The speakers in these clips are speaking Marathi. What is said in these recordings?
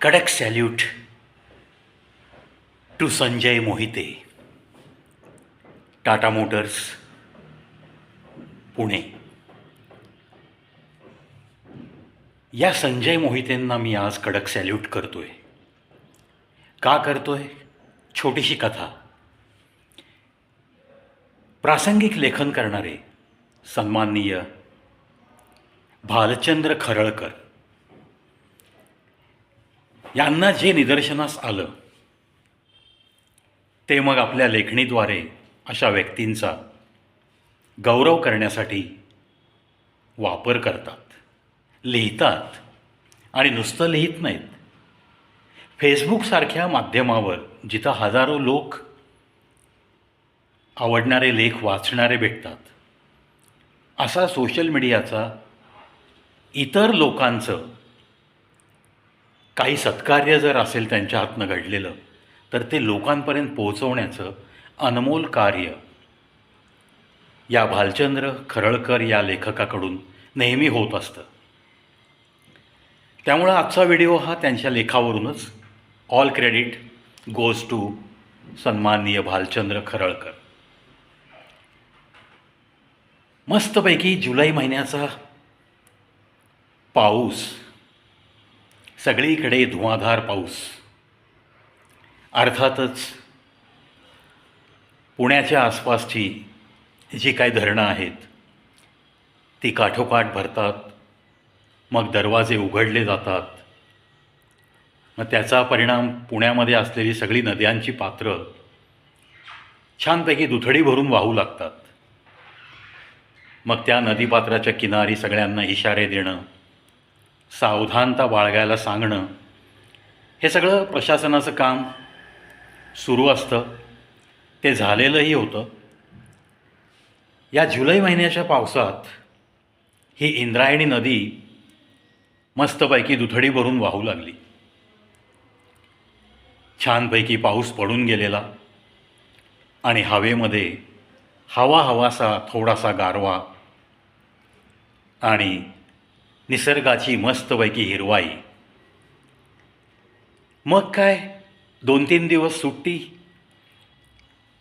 कडक salute to Sanjay Mohite Tata motors Pune. या संजय मोहितेंना मी आज कडक सॅल्यूट करतोय. का करतो आहे छोटीशी कथा. प्रासंगिक लेखन करणारे सन्माननीय भालचंद्र खरळकर. यांना जे निदर्शनास आलं ते मग आपल्या लेखणीद्वारे अशा व्यक्तींचा गौरव करण्यासाठी वापर करतात लिहितात आणि नुसतं लिहित नाहीत. फेसबुकसारख्या माध्यमावर जिथं हजारो लोक आवडणारे लेख वाचणारे भेटतात असा सोशल मीडियाचा इतर लोकांचं काही सत्कार्य जर असेल त्यांच्या हातनं घडलेलं तर ते लोकांपर्यंत पोहोचवण्याचं अनमोल कार्य. या भालचंद्र खरळकर या लेखकाकडून नेहमी होत असतं. त्यामुळं आजचा व्हिडिओ हा त्यांच्या लेखावरूनच. ऑल क्रेडिट गोज टू सन्माननीय भालचंद्र खरळकर. मस्तपैकी जुलै महिन्याचा पाऊस सगळीकडे धुवाधार पाऊस. अर्थातच पुण्याच्या आसपासची जी काही धरणं आहेत ती काठोकाठ भरतात मग दरवाजे उघडले जातात. मग त्याचा परिणाम पुण्यामध्ये असलेली सगळी नद्यांची पात्रं छानपैकी दुथडी भरून वाहू लागतात. मग त्या नदीपात्राच्या किनारी सगळ्यांना इशारे देणं सावधानता बाळगायला सांगणं हे सगळं प्रशासनाचं काम सुरू असतं. ते झालेलंही होतं. या जुलै महिन्याच्या पावसात ही इंद्रायणी नदी मस्तपैकी दुथडी भरून वाहू लागली. छानपैकी पाऊस पडून गेलेला आणि हवेमध्ये हवा हवासा थोडासा गारवा आणि निसर्गाची मस्तपैकी हिरवाई. मग काय? दोन तीन दिवस सुट्टी?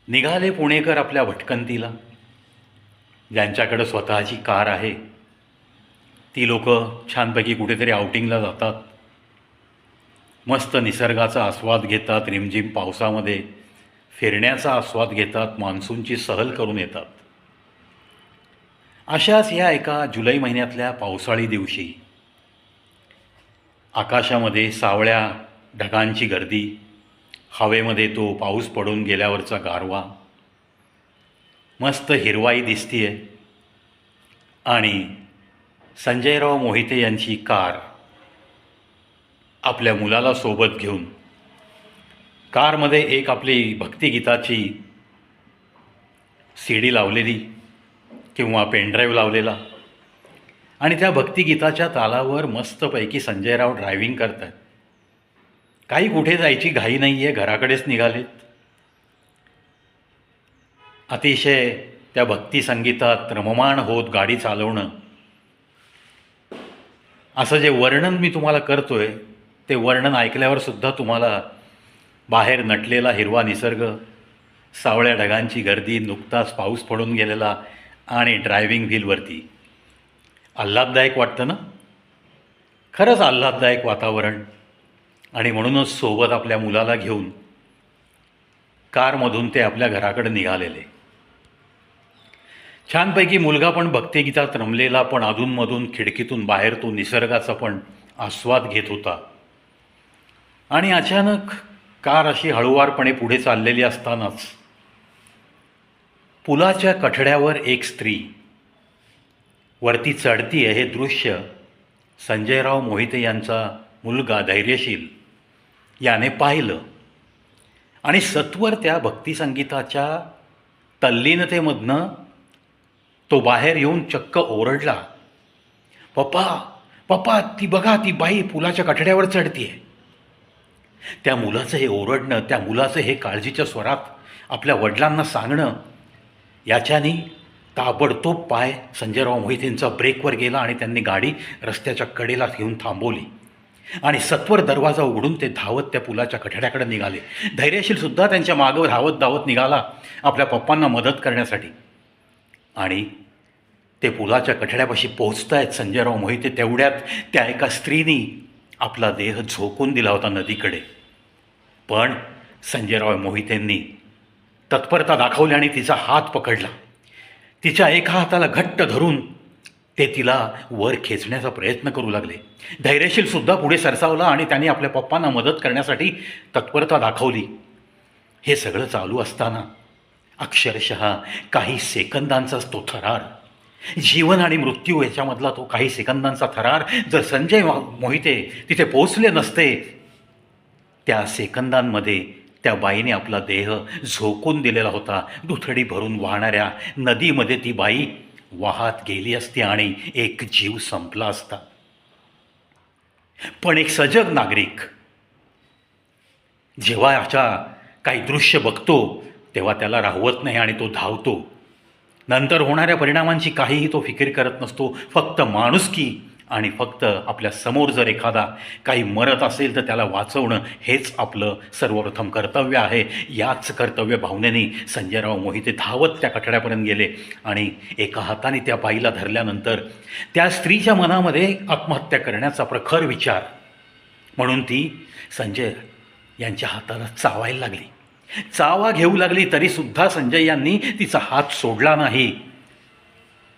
निघाले पुणेकर आपल्या भटकंतीला. ज्यांच्याकडं स्वतःची कार आहे. ती लोक छानपैकी कुठेतरी आउटिंगला जातात. मस्त निसर्गाचा आस्वाद घेतात रिमझिम पावसामध्ये. फिरण्याचा आस्वाद घेतात मान्सूनची सहल करून येतात. अशाच ह्या एका जुलै महिन्यातल्या पावसाळी दिवशी आकाशामध्ये सावळ्या ढगांची गर्दी हवेमध्ये तो पाऊस पडून गेल्यावरचा गारवा मस्त हिरवाई दिसतीये आणि संजयराव मोहिते यांची कार आपल्या मुलाला सोबत घेऊन कारमध्ये एक आपली भक्तिगीताची सी डी लावलेली. किंवा पेनड्राईव्ह लावलेला. आणि त्या भक्तिगीताच्या तालावर मस्तपैकी संजयराव ड्रायव्हिंग करत आहेत काही कुठे जायची घाई नाही आहे घराकडेच निघालेत. अतिशय त्या भक्तिसंगीतात रममाण होत गाडी चालवणं. असं जे वर्णन मी तुम्हाला करतो आहे ते वर्णन ऐकल्यावर सुद्धा तुम्हाला बाहेर नटलेला हिरवा निसर्ग सावळ्या ढगांची गर्दी नुकताच पाऊस पडून गेलेला आणि ड्रायव्हिंग व्हीलवरती आल्हाददायक वाटतं ना? खरंच आल्हाददायक वातावरण. आणि म्हणूनच सोबत आपल्या मुलाला घेऊन कारमधून ते आपल्या घराकडे निघालेले. छानपैकी मुलगा पण भक्तिगीतात रमलेला पण अधूनमधून खिडकीतून बाहेर तो निसर्गाचा पण आस्वाद घेत होता. आणि अचानक कार अशी हळुवारपणे पुढे चाललेली असतानाच पुलाच्या कठड्यावर एक स्त्री. वरती चढती हे दृश्य संजयराव मोहिते यांचा मुलगा धैर्यशील. याने पाहिलं. आणि सत्वर त्या भक्तिसंगीताच्या तल्लीनतेमधनं तो बाहेर येऊन चक्क ओरडला. पप्पा पप्पा ती बघा ती बाई पुलाच्या कठड्यावर चढतीये. त्या मुलाचं हे ओरडणं त्या मुलाचं हे काळजीच्या स्वरात आपल्या वडिलांना सांगणं याच्याने ताबडतोब पाय संजयराव मोहितेंचा ब्रेकवर गेला आणि त्यांनी गाडी रस्त्याच्या कडेला घेऊन थांबवली. आणि सत्वर दरवाजा उघडून ते धावत त्या पुलाच्या कठड्याकडे निघाले. धैर्यशील सुद्धा त्यांच्या मागं धावत धावत निघाला आपल्या पप्पांना मदत करण्यासाठी. आणि ते पुलाच्या कठड्यापाशी पोहोचतायत संजयराव मोहिते तेवढ्यात त्या एका स्त्रीनी आपला देह झोकून दिला होता नदीकडे. पण संजयराव मोहितेंनी तत्परता दाखवली आणि तिचा हात पकडला. तिच्या एका हाताला घट्ट धरून ते तिला वर खेचण्याचा प्रयत्न करू लागले. धैर्यशील सुद्धा पुढे सरसावला आणि त्याने आपल्या पप्पांना मदत करण्यासाठी तत्परता दाखवली. हे सगळं चालू असताना अक्षरशः काही सेकंदांचाच तो थरार जीवन आणि मृत्यू याच्यामधला तो काही सेकंदांचा थरार जर संजय मोहिते तिथे पोहोचले नसते त्या सेकंदांमध्ये त्या बाईने आपला देह झोकून दिलेला होता. दुथडी भरून वाहणाऱ्या नदीमध्ये ती बाई वाहत गेली असती आणि एक जीव संपला असता. पण एक सजग नागरिक जेव्हा अशा काही दृश्य बघतो तेव्हा त्याला राहवत नाही आणि तो धावतो. नंतर होणाऱ्या परिणामांची काहीही तो फिकीर करत नसतो. फक्त माणुसकी आणि फक्त आपल्यासमोर जर एखादा काही मरत असेल तर त्याला वाचवणं हेच आपलं सर्वप्रथम कर्तव्य आहे. याच कर्तव्य भावनेने संजयराव मोहिते धावत त्या कठड्यापर्यंत गेले आणि एका हाताने त्या बाईला धरल्यानंतर त्या स्त्रीच्या मनामध्ये आत्महत्या करण्याचा प्रखर विचार. म्हणून ती संजय यांच्या हाताला चावायला लागली. चावा घेऊ लागली तरीसुद्धा संजय यांनी तिचा हात सोडला नाही.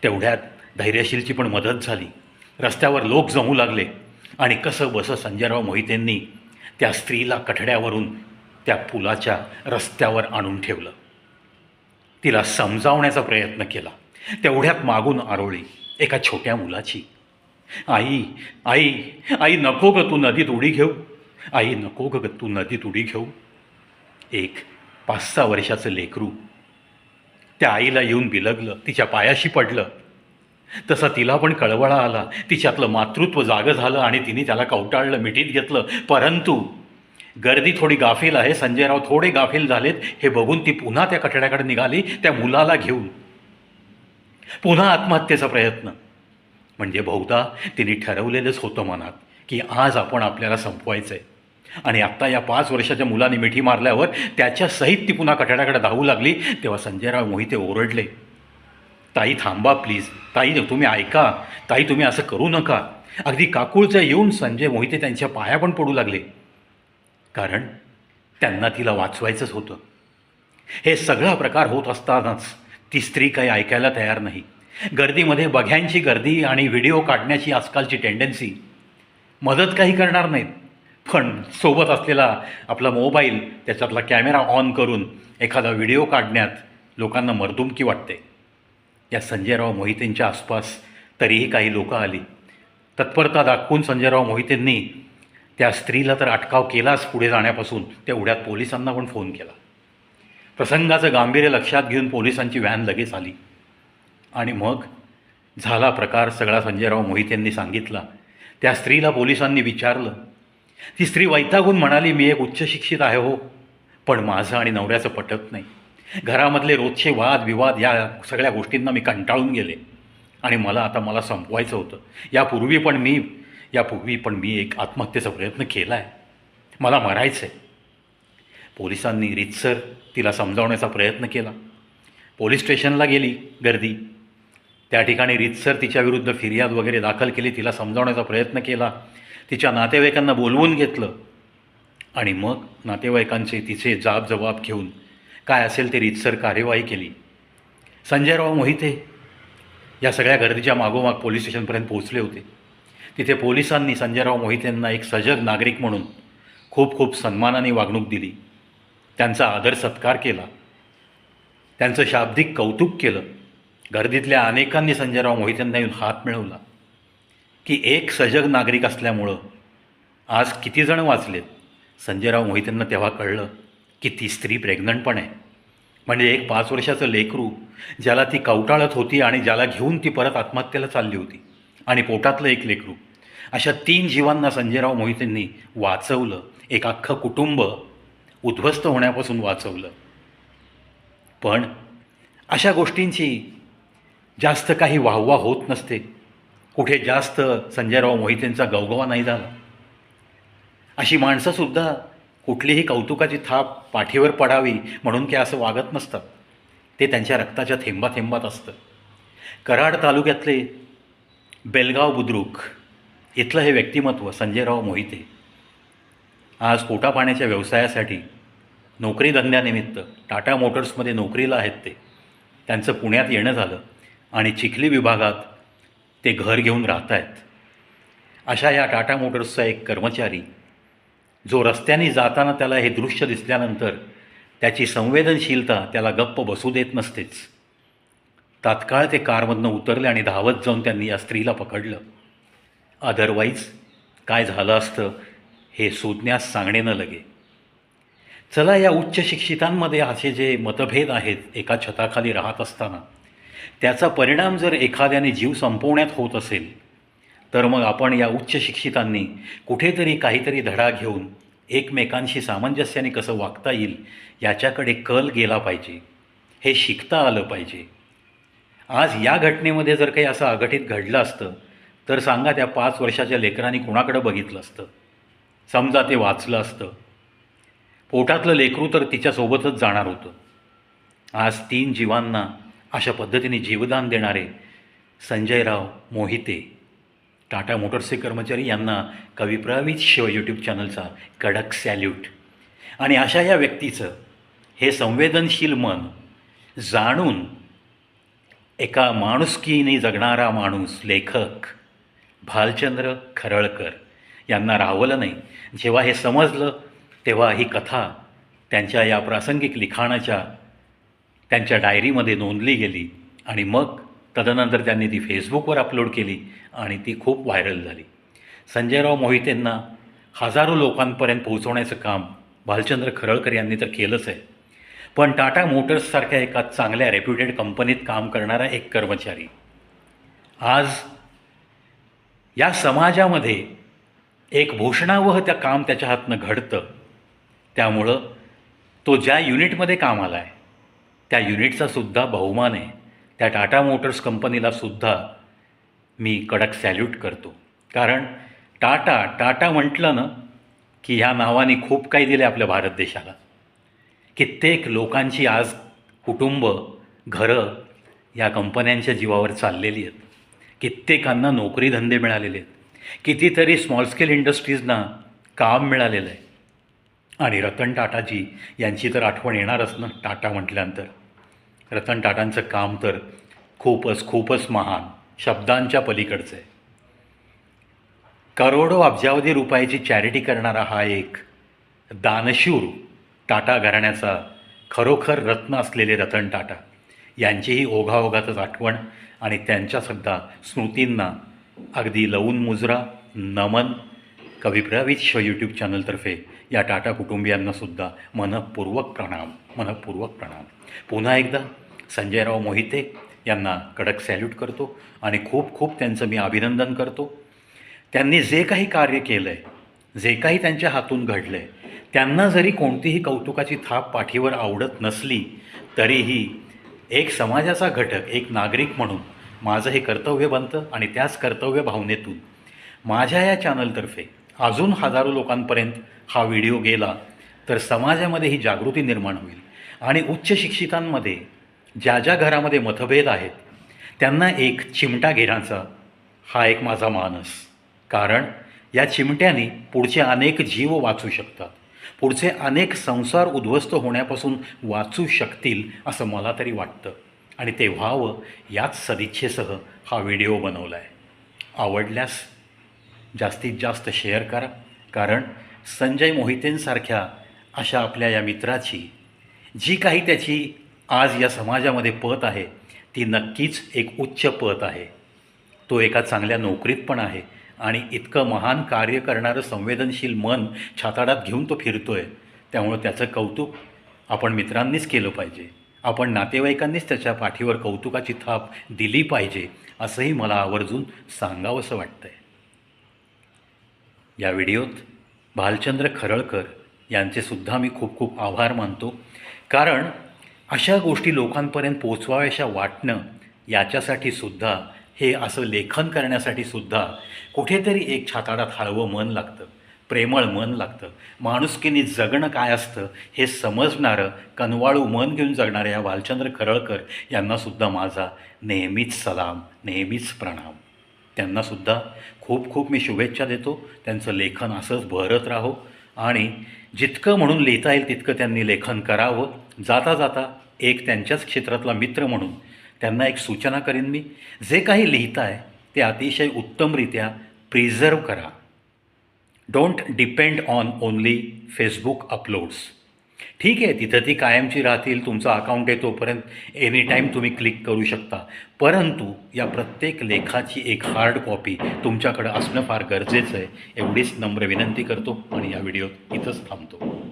तेवढ्यात धैर्यशीलची पण मदत झाली. रस्त्यावर लोक जमू लागले. आणि कसं बसं संजयराव मोहितेंनी त्या स्त्रीला कठड्यावरून त्या पुलाच्या रस्त्यावर आणून ठेवलं. तिला समजावण्याचा प्रयत्न केला. तेवढ्यात मागून आरोळी एका छोट्या मुलाची. आई आई आई नको ग तू नदीत उडी घेऊ. आई नको ग तू नदीत उडी घेऊ. एक पाच सहा वर्षाचं लेकरू त्या आईला येऊन बिलगलं. तिच्या पायाशी पडलं. तसा तिला पण कळवळा आला. तिच्यातलं मातृत्व जागं झालं आणि तिने त्याला कवटाळलं मिठीत घेतलं. परंतु गर्दी थोडी गाफील आहे. संजयराव थोडे गाफील झालेत. हे बघून ती पुन्हा त्या कठड्याकडे निघाली त्या मुलाला घेऊन. पुन्हा आत्महत्येचा प्रयत्न. म्हणजे बहुधा तिने ठरवलेलंच होतं मनात की आज आपण आपल्याला संपवायचं आहे आणि आत्ता या पाच वर्षाच्या मुलाने मिठी मारल्यावर त्याच्या सहित ती पुन्हा कठड्याकडे धावू लागली. तेव्हा संजयराव मोहिते ओरडले. ताई थांबा प्लीज ताई तुम्ही ऐका. ताई तुम्ही असं करू नका. अगदी काकुळचं येऊन संजय मोहिते त्यांच्या पाया पण पडू लागले. कारण त्यांना तिला वाचवायचंच होतं. हे सगळा प्रकार होत असतानाच ती स्त्री काही ऐकायला तयार नाही. गर्दीमध्ये बघ्यांची गर्दी आणि व्हिडिओ काढण्याची आजकालची टेंडन्सी मदत काही करणार नाहीत. पण सोबत असलेला आपला मोबाईल त्याच्यातला कॅमेरा ऑन करून एखादा व्हिडिओ काढण्यात लोकांना मर्दुमकी वाटते. या संजयराव मोहितेंच्या आसपास तरीही काही लोकं आली. तत्परता दाखवून संजयराव मोहितेंनी त्या स्त्रीला तर अटकाव केलाच पुढे जाण्यापासून. तेवढ्यात पोलिसांना पण फोन केला. प्रसंगाचं गांभीर्य लक्षात घेऊन पोलिसांची व्हॅन लगेच आली. आणि मग झाला प्रकार सगळा संजयराव मोहितेंनी सांगितला. त्या स्त्रीला पोलिसांनी विचारलं. ती स्त्री वैतागून म्हणाली मी एक उच्च शिक्षित आहे हो पण माझं आणि नवऱ्याचं पटत नाही. घरामधले रोजचे वाद विवाद या सगळ्या गोष्टींना मी कंटाळून गेले. आणि मला आता मला संपवायचं होतं. यापूर्वी पण मी यापूर्वी पण मी एक आत्महत्येचा प्रयत्न केला आहे मला मरायचं आहे पोलिसांनी रितसर तिला समजावण्याचा प्रयत्न केला. पोलीस स्टेशनला गेली गर्दी. त्या ठिकाणी रितसर तिच्याविरुद्ध फिर्याद वगैरे दाखल केली तिला समजावण्याचा प्रयत्न केला. तिच्या नातेवाईकांना बोलवून घेतलं. आणि मग नातेवाईकांचे तिचे जाब जबाब घेऊन काय असेल ते रीतसर कार्यवाही केली. संजयराव मोहिते या सगळ्या गर्दीच्या मागोमाग पोलीस स्टेशनपर्यंत पोहोचले होते. तिथे पोलिसांनी संजयराव मोहितेंना एक सजग नागरिक म्हणून खूप खूप सन्मानाने वागणूक दिली. त्यांचा आदर सत्कार केला. त्यांचं शाब्दिक कौतुक केलं. गर्दीतल्या अनेकांनी संजयराव मोहितेंना येऊन हात मिळवला. की एक सजग नागरिक असल्यामुळं आज किती जण वाचलेत? संजयराव मोहितेंना तेव्हा कळलं. की ती स्त्री प्रेग्नंट पण आहे. म्हणजे एक पाच वर्षाचं लेकरू ज्याला ती कवटाळत होती आणि ज्याला घेऊन ती परत आत्महत्येला चालली होती आणि पोटातलं एक लेकरू. अशा तीन जीवांना संजयराव मोहितेंनी वाचवलं. एक अख्खं कुटुंब उद्ध्वस्त होण्यापासून वाचवलं. पण अशा गोष्टींची जास्त काही वाहवा होत नसते. कुठे जास्त संजयराव मोहितेंचा गवगवा नाही झाला. अशी माणसंसुद्धा कुठलीही कौतुकाची थाप पाठीवर पडावी म्हणून की असं वागत नसतात ते त्यांच्या रक्ताच्या थेंबा थेंबात असतं. कराड तालुक्यातले बेलगाव बुद्रुक इथलं हे व्यक्तिमत्व संजयराव मोहिते. आज पोटापाण्याच्या व्यवसायासाठी नोकरी धंद्यानिमित्त टाटा मोटर्समध्ये नोकरीला आहेत ते. त्यांचं पुण्यात येणं झालं आणि चिखली विभागात ते घर घेऊन राहत आहेत अशा या टाटा मोटर्सचा एक कर्मचारी जो रस्त्याने जाताना त्याला हे दृश्य दिसल्यानंतर त्याची संवेदनशीलता त्याला गप्प बसू देत नसतेच. तात्काळ ते कारमधनं उतरले आणि धावत जाऊन त्यांनी या स्त्रीला पकडलं. अदरवाईज काय झालं असतं हे सुज्ञास सांगणे न लगे. चला या उच्च शिक्षितांमध्ये असे जे मतभेद आहेत एका छताखाली राहत असताना त्याचा परिणाम जर एखाद्याने जीव संपवण्यात होत असेल तर मग आपण या उच्च शिक्षितांनी कुठेतरी काहीतरी धडा घेऊन एकमेकांशी सामंजस्याने कसं वागता येईल याच्याकडे कल गेला पाहिजे. हे शिकता आलं पाहिजे. आज या घटनेमध्ये जर काही असं अघटित घडलं असतं तर सांगा त्या पाच वर्षाच्या लेकरांनी कुणाकडं बघितलं असतं? समजा ते वाचलं असतं. पोटातलं लेकरू तर तिच्यासोबतच जाणार होतं. आज तीन जीवांना अशा पद्धतीने जीवदान देणारे संजयराव मोहिते टाटा मोटर्सचे कर्मचारी यांना कविप्रावीत शिव यूट्यूब चॅनलचा कडक सॅल्यूट आणि अशा या व्यक्तीचं हे संवेदनशील मन जाणून एका माणुसकीने जगणारा माणूस लेखक भालचंद्र खरळकर यांना राहवलं नाही. जेव्हा हे समजलं तेव्हा ही कथा त्यांच्या या प्रासंगिक लिखाणाच्या त्यांच्या डायरीमध्ये नोंदली गेली आणि मग तदनंतर त्यांनी ती फेसबुकवर अपलोड केली आणि ती खूप व्हायरल झाली. संजयराव मोहितेंना हजारो लोकांपर्यंत पोहोचवण्याचं काम भालचंद्र खरळकर यांनी तर केलंच आहे. पण टाटा मोटर्ससारख्या एका चांगल्या रेप्युटेड कंपनीत काम करणारा एक कर्मचारी. आज या समाजामध्ये एक भूषणावह त्या काम त्याच्या हातनं घडतं. त्यामुळं तो ज्या युनिटमध्ये कामाला आहे त्या युनिटचा सुद्धा बहुमान आहे. त्या टाटा मोटर्स कंपनीला सुद्धा मी कडक सॅल्यूट करतो. कारण टाटा टाटा म्हटलं ना की ह्या नावाने खूप काही दिले आपल्या भारत देशाला. कित्येक लोकांची आज कुटुंब घरं या कंपन्यांच्या जीवावर चाललेली आहेत. कित्येकांना नोकरी धंदे मिळालेले आहेत. कितीतरी स्मॉल स्केल इंडस्ट्रीजना काम मिळालेलं आहे. आणि रतन टाटाजी यांची तर आठवण येणारच ना टाटा म्हटल्यानंतर. रतन टाटांचं काम तर खूपच खूपच महान शब्दांच्या पलीकडचं आहे. करोडो अब्जावधी रुपयाची चॅरिटी करणारा हा एक दानशूर टाटा घराण्याचा खरोखर रत्न असलेले रतन टाटा यांचीही ओघाओघातच आठवण आणि त्यांच्यासुद्धा स्मृतींना अगदी लवून मुजरा नमन. कविप्रवीत यूट्यूब चॅनलतर्फे या टाटा कुटुंबियांनासुद्धा मनपूर्वक प्रणाम मनपूर्वक प्रणाम. पुन्हा एकदा संजयराव मोहिते यांना कडक सॅल्यूट करतो आणि खूप खूप त्यांचं मी अभिनंदन करतो. त्यांनी जे काही कार्य केलं आहे जे काही त्यांच्या हातून घडलं आहे त्यांना जरी कोणतीही कौतुकाची थाप पाठीवर आवडत नसली तरीही एक समाजाचा घटक एक नागरिक म्हणून माझं हे कर्तव्य बनतं आणि त्याच कर्तव्य भावनेतून माझ्या या चॅनलतर्फे अजून हजारो लोकांपर्यंत हा व्हिडिओ गेला तर समाजामध्ये ही जागृती निर्माण होईल. आणि उच्च शिक्षितांमध्ये ज्या ज्या घरामध्ये मतभेद आहेत त्यांना एक चिमटा घेण्याचा हा एक माझा मानस. कारण या चिमट्याने पुढचे अनेक जीव वाचू शकतात. पुढचे अनेक संसार उद्ध्वस्त होण्यापासून वाचू शकतील असं मला तरी वाटतं. आणि ते व्हावं याच सदिच्छेसह हा व्हिडिओ बनवला आहे आवडल्यास जास्तीत जास्त शेअर करा. कारण संजय मोहितेंसारख्या अशा आपल्या या मित्राची जी काही त्याची आज या समाजामध्ये पत आहे ती नक्कीच एक उच्च पत आहे. तो एका चांगल्या नोकरीत पण आहे आणि इतकं महान कार्य करणारं संवेदनशील मन छाताडात घेऊन तो फिरतो आहे त्यामुळं त्याचं कौतुक आपण मित्रांनीच केलं पाहिजे. आपण नातेवाईकांनीच त्याच्या पाठीवर कौतुकाची थाप दिली पाहिजे असंही मला आवर्जून सांगावंसं वाटतं आहे या व्हिडिओत भालचंद्र खरळकर यांचेसुद्धा मी खूप खूप आभार मानतो. कारण अशा गोष्टी लोकांपर्यंत पोचवाव्याशा वाटणं याच्यासाठी सुद्धा हे असं लेखन करण्यासाठी सुद्धा कुठेतरी एक छाताडात हळवं मन लागतं प्रेमळ मन लागतं. माणुसकीने जगणं काय असतं हे समजणारं कनवाळू मन घेऊन जगणाऱ्या या भालचंद्र खरळकर यांनासुद्धा माझा नेहमीच सलाम नेहमीच प्रणाम. त्यांनासुद्धा खूप खूप मी शुभेच्छा देतो. त्यांचं लेखन असंच बहरत राहो. आणि जितकं म्हणून लिहिता येईल तितकं त्यांनी लेखन करावं. जाता जाता एक त्यांच्याच क्षेत्रातला मित्र म्हणून त्यांना एक सूचना करीन मी. जे काही लिहिताय ते अतिशय उत्तमरित्या प्रिझर्व करा. Don't depend on only Facebook uploads ठीक आहे तिथं ती कायमची राहतील तुमचा अकाउंट आहे तोपर्यंत एनी टाईम तुम्ही क्लिक करू शकता. परंतु या प्रत्येक लेखाची एक हार्ड कॉपी तुमच्याकडं असणं फार गरजेचं आहे. एवढीच नम्र विनंती करतो आणि या व्हिडिओ इथंच थांबतो.